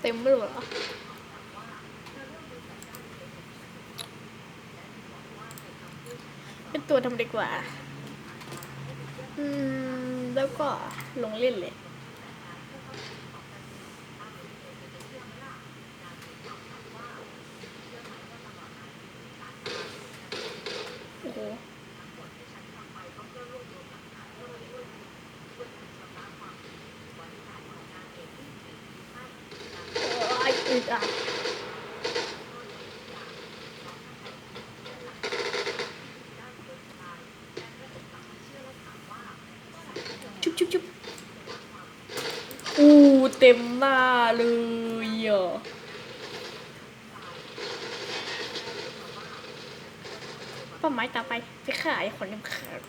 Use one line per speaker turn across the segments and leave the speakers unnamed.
เต็มไม่รู้หรอเป็นตัวทำดีกว่า อืม แล้วก็ลงเล่นเลย โอ้โห โอ้ยอึดอัดชุบชุบชุบอู้เต็มหน้าเลยอะเป้าหมายต่อไปไปขายคนยังขาด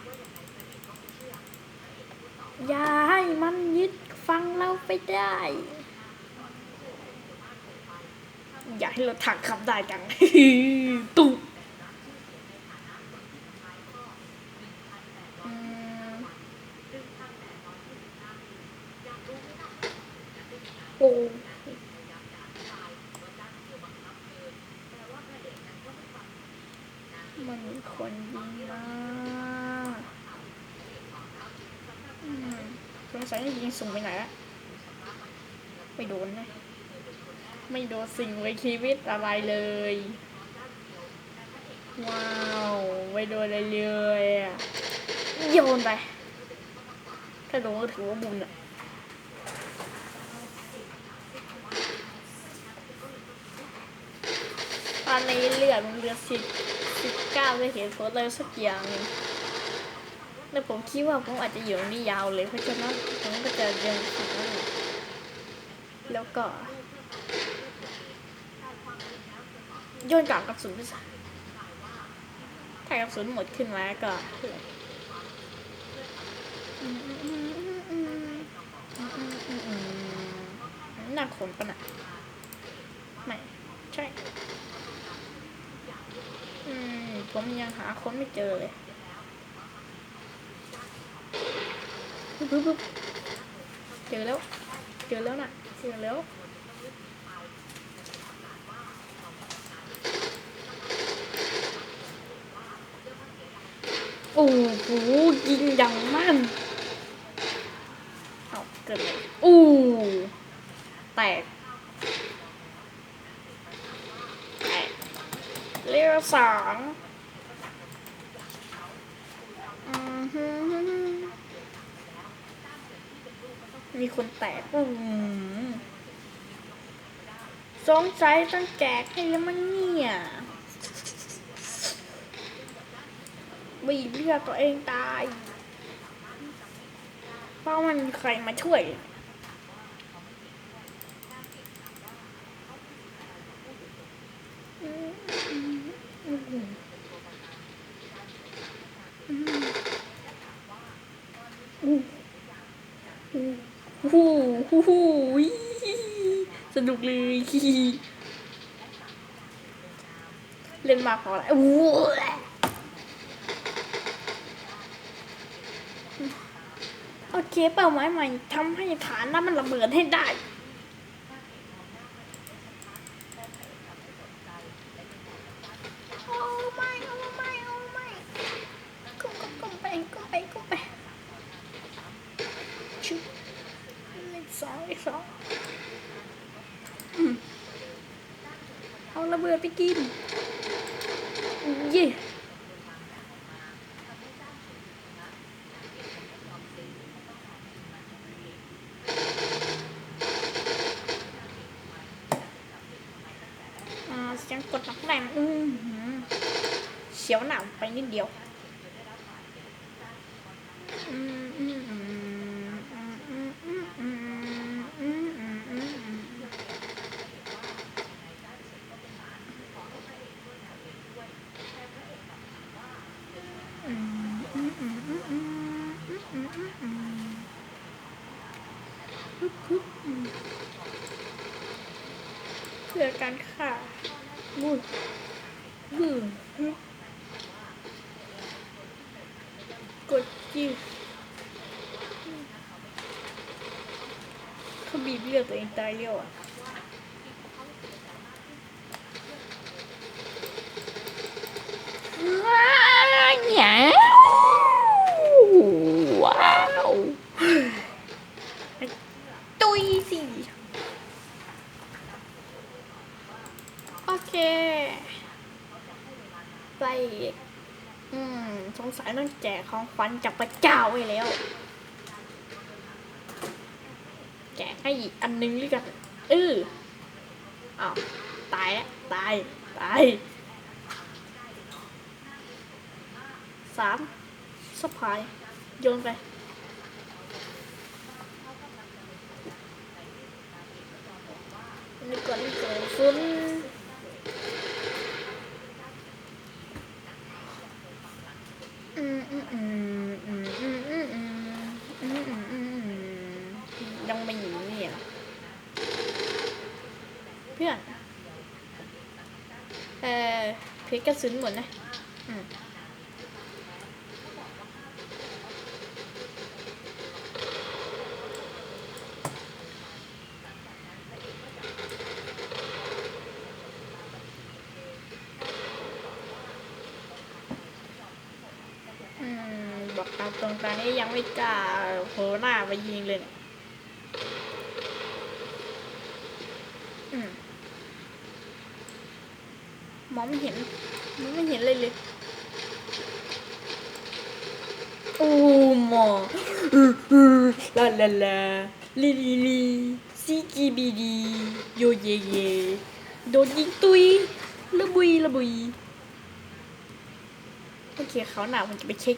อย่าให้มันยึดฟังเราไปได้ อยากให้รถถังขับได้จังตุ๊บอืมโอ้มันมีคนยิงมาอืมสงสัยจะยิงสูงไปไหนอะไม่โดนนะ ไม่โดนสิ่งในชีวิตอะไรเลย ว้าว ไม่โดนอะไรเลยอะโยนไป ถ้าโดนก็ถือว่าบุญอะตอนนี้เลือดมันเหลือสิบสิบเก้าจะเห็นโฟเลยสักอย่างแต่ผมคิดว่าผมอาจจะอยู่นี้ยาวเลยเพราะฉะนั้นผมก็จะเดินถึงแล้วก็ โยนกลับกระสุนไปซะถ้ากระสุนหมดขึ้นมาก็หนักขนปะนะไม่ ใช่ อืม ผมยังหาคนไม่เจอเลยเจอแล้ว เจอแล้วนะเจอแล้ว โอ้โหยิงอย่างมั่นเอาเกิดอะไรอู้แตกแตกเรียวสองมีคนแตกอืมสงสัยต้องแจกให้แล้วมั้งเนี่ย บีบเลือดตัวเองตายเพราะมันใครมาช่วยฮู้ฮู้ฮู้อีสนุกเลยเล่นมาพอแล้ว เคเป้าหมายใหม่ทำให้ฐานนั้นมันระเบิดให้ได้สองอีกสองเอาระเบิดไปกิน เย่ ไปนิดเดียวเพื่อการค่ะงู เขาบีบเลือดตัวเองตายเร็วอะว้าวตุยสิโอเค ไป อืม สงสัยต้องแจกของขวัญจากพระเจ้าไปแล้ว ให้อีกอันนึงด้วยกันเอออ้าวตายแล้วตาย ตายสามสปายโยนไปนี่ก่อนนี่ก่อนฟุ้น เออเพชรกระสุนหมดนะอืมบอกตามตรงตอนนี้ยังไม่กล้าโผล่หน้าไปยิงเลยเนี่ยอืมม องไม่เห็นมองไม่เห็นเลยเลย โอ้หมออืออือลาลาลาลีลีลีซีจีบีดีโยเยเย โดนยิงตุยระบุยระบุยโอเคเขาวหนาผมจะไปเช็ค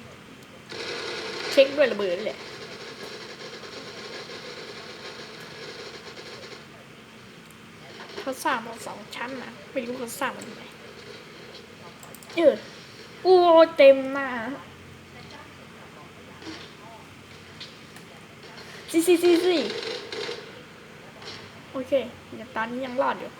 เช็คด้วยระเบิดนี่แหละเขาสร้างมาสองชั้นนะไม่รู้เขาสร้างมาทำไม เออโอ้เต็มหน้าซีซีซีซีโอเคเดี๋ยวตอนนี้ยังรอดอยู่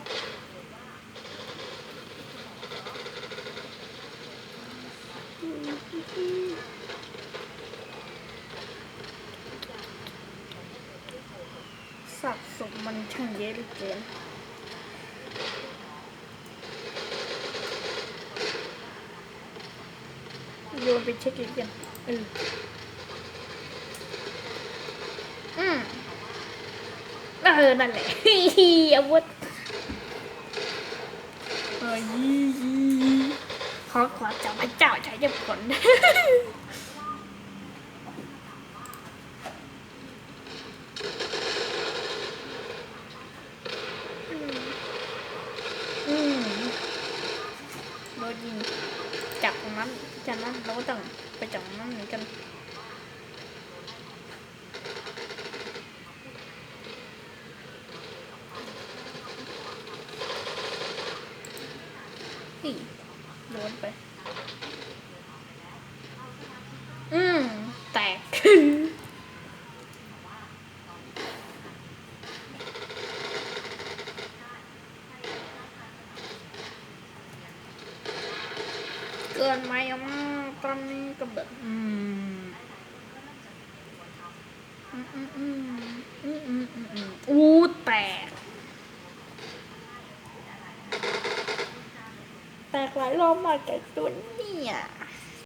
สับสมมันช่างเยอะเหลือเกิน โยนไปเช็คอีกกันเอออืมเออ นั่นแหละอาวุธเฮ้ยขอขอจับพระเจ้าใช้จะผล อืมอืมโดนยิงจับตรงนั้น จากนั้นเราก็ต้องไปจับตรงนั้นเหมือนกันนี่โดนไป อืม แตก เกินไหมอะตอนนี้ก็แบบอืมอืมอืมอืมอืมอืมอืมอืมอู้แตก แตกหลายรอบมากแต่ตัวเนี่ย